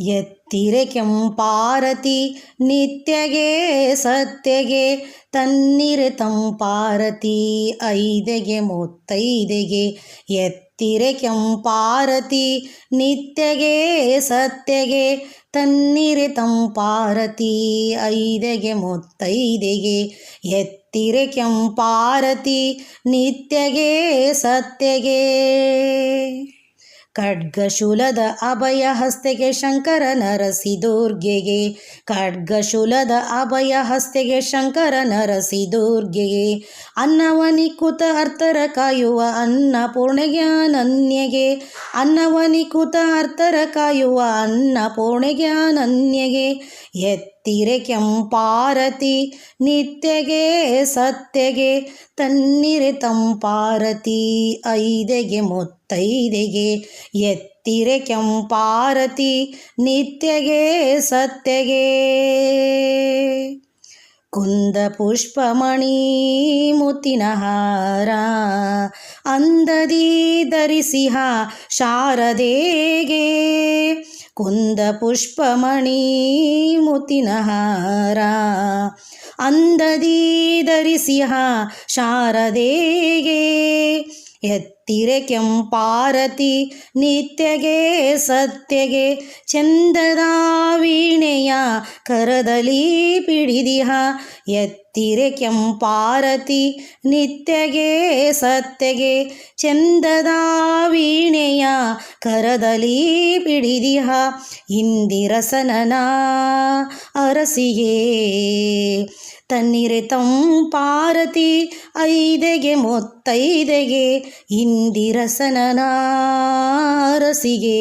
ಎತ್ತಿರೆ ಕೆಂಪಾರತಿ ನಿತ್ಯಗೆ, ಸತ್ಯಗೆ, ತನ್ನಿರೆ ತಂಪಾರತಿ ಐದೆಗೆ, ಮುತ್ತೈದೆಗೆ. ಎತ್ತಿರೆ ಕೆಂಪಾರತಿ ನಿತ್ಯಗೆ, ಸತ್ಯಗೆ, ತನ್ನಿರೆ ತಂಪಾರತಿ ಐದೆಗೆ, ಮುತ್ತೈದೆಗೆ. ಎತ್ತಿರೆ ಕೆಂಪಾರತಿ ನಿತ್ಯಗೆ, ಸತ್ಯಗೆ. ಖಡ್ಗಶೂಲದ ಅಭಯ ಹಸ್ತೆಗೆ ಶಂಕರ ನರಸಿ ದುರ್ಗೆಗೆ ಖಡ್ಗಶೂಲದ ಅಭಯ ಹಸ್ತೆಗೆ ಶಂಕರ ನರಸಿ ದುರ್ಗೆಗೆ ಅನ್ನವನಿಕುತ ಅರ್ಥರ ಕಾಯುವ ಅನ್ನಪೂರ್ಣೆಗೆ ಅನನ್ಯಗೆ. ಅನ್ನವನಿಕುತ ಅರ್ಥರ ಕಾಯುವ ಅನ್ನಪೂರ್ಣೆಗೆ ಅನನ್ಯಗೆ. ಎತ್ತಿರೆ ಕೆಂಪಾರತಿ, ನಿತ್ಯಗೆ ಸತ್ಯಗೆ ತನ್ನಿರೆ ತಂಪಾರತಿ, ಐದೆಗೆ ಮುತ್ತೈದೆಗೆ ಎತ್ತಿರೆ ಕೆಂಪಾರತಿ, ನಿತ್ಯಗೆ ಸತ್ಯಗೆ. ಕುಂದ ಪುಷ್ಪಮಣಿ ಮುತ್ತಿನ ಹಾರ, ಅಂದದಿ ಧರಿಸಿಹ ಶಾರದೆಗೆ. ಕುಂದ ಪುಷ್ಪಮಣಿ ಮುತಿನಹಾರ. ಅಂದದೀ ಧರಿಸಿಹ ಶಾರದೆಗೆ ಎತ್ತಿರೆ ಕೆಂಪಾರತಿ ನಿತ್ಯಗೆ ಸತ್ಯಗೆ ಚಂದದ ವೀಣೆಯ ಕರದಲ್ಲಿ ಪಿಡಿದಿಹ. ಎತ್ತಿರೆ ಕೆಂಪಾರತಿ ನಿತ್ಯಗೆ ಸತ್ಯಗೆ ಚಂದದ ವೀಣೆಯ ಕರದಲ್ಲಿ ಪಿಡಿದಿಹ. ಇಂದಿರಸನನ ಅರಸಿಯೇ, ತನ್ನಿರೆ ತಂಪಾರತಿ ಐದೆಗೆ ಮೊತ್ತೈದೆಗೆ ಇಂದಿರಸನನ ಅರಸಿಗೆ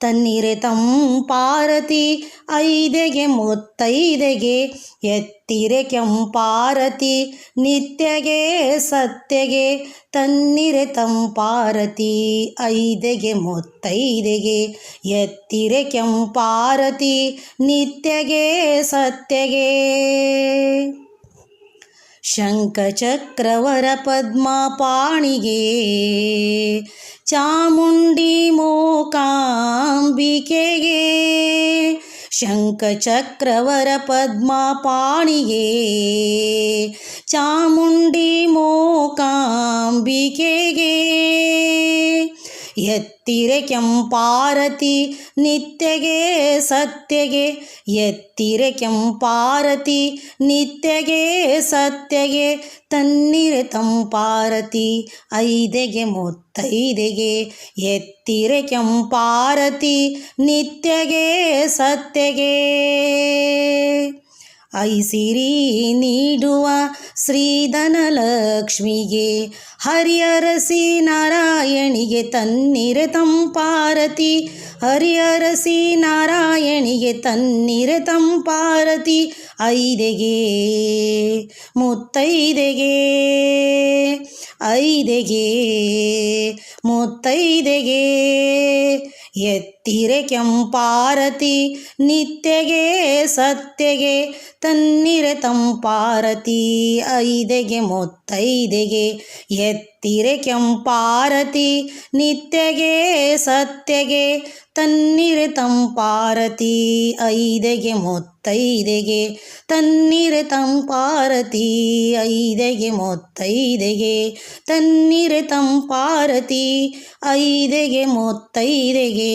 ತನ್ನಿರೆ ತಂಪಾರತಿ ಐದೆಗೆ, ಮೊತ್ತೈದೆಗೆ, ಎತ್ತಿರೆ ಕೆಂಪಾರತಿ ನಿತ್ಯಗೆ, ಸತ್ಯಗೆ. ತನ್ನಿರೆ ತಂಪಾರತಿ ಐದೆಗೆ, ಮೊತ್ತೈದೆಗೆ, ಎತ್ತಿರೆ ಕೆಂಪಾರತಿ ನಿತ್ಯಗೆ, ಸತ್ಯಗೆ. ಶಂಖಚಕ್ರವರ ಪದ್ಮಪಾಣಿಗೆ ಚಾಮುಂಡಿ ಮೋಕಾಂಬಿಕೆಗೆ ಶಂಖಚಕ್ರವರ ಪದ್ಮಪಾಣಿಗೆ ಚಾಮುಂಡಿ ಮೂಕಾಂಬಿಕೆಗೆ ಎತ್ತಿರೆ ಕೆಂಪಾರತಿ ನಿತ್ಯಗೆ ಸತ್ಯಗೆ. ಎತ್ತಿರೆ ಕೆಂಪಾರತಿ ನಿತ್ಯಗೆ ಸತ್ಯಗೆ. ತನ್ನಿರೆ ತಂಪಾರತಿ ಐದೆಗೆ ಮುತ್ತೈದೆಗೆ. ಎತ್ತಿರೆ ಕೆಂಪಾರತಿ ನಿತ್ಯಗೆ ಸತ್ಯಗೆ. ಐಸಿರಿ ನೀಡುವ ಶ್ರೀಧನಲಕ್ಷ್ಮಿಗೆ ಹರಿಹರಸಿ ನಾರಾಯಣಿಗೆ ತನ್ನಿರೆ ತಂಪಾರತಿ, ಹರಿಹರಸಿ ನಾರಾಯಣಿಗೆ ತನ್ನಿರೆ ತಂಪಾರತಿ, ಐದೆಗೆ, ಮುತ್ತೈದೆಗೆ ಐದೆಗೆ, ಮುತ್ತೈದೆಗೆ ಎತ್ತಿರೆ ಕೆಂಪಾರತಿ, ನಿತ್ಯಗೆ ಸತ್ಯಗೆ ತನ್ನಿರೆ ತಂಪಾರತಿ. ಐದೆಗೆ ಮೊತ್ತೈದೆಗೆ ಎತ್ತಿರೆ ಕೆಂಪಾರತಿ, ನಿತ್ಯಗೆ ಸತ್ಯಗೆ ತನ್ನಿರೆ ತಂಪಾರತಿ. ಐದೆಗೆ ಮೊತ್ತೈದೆಗೆ ತನ್ನಿರೆ ತಂಪಾರತಿ, ಐದೆಗೆ ಮೊತ್ತೈದೆಗೆ ತನ್ನಿರೆ ತಂಪಾರತಿ. ಐದೆಗೆ ಮೊತ್ತೈದೆಗೆ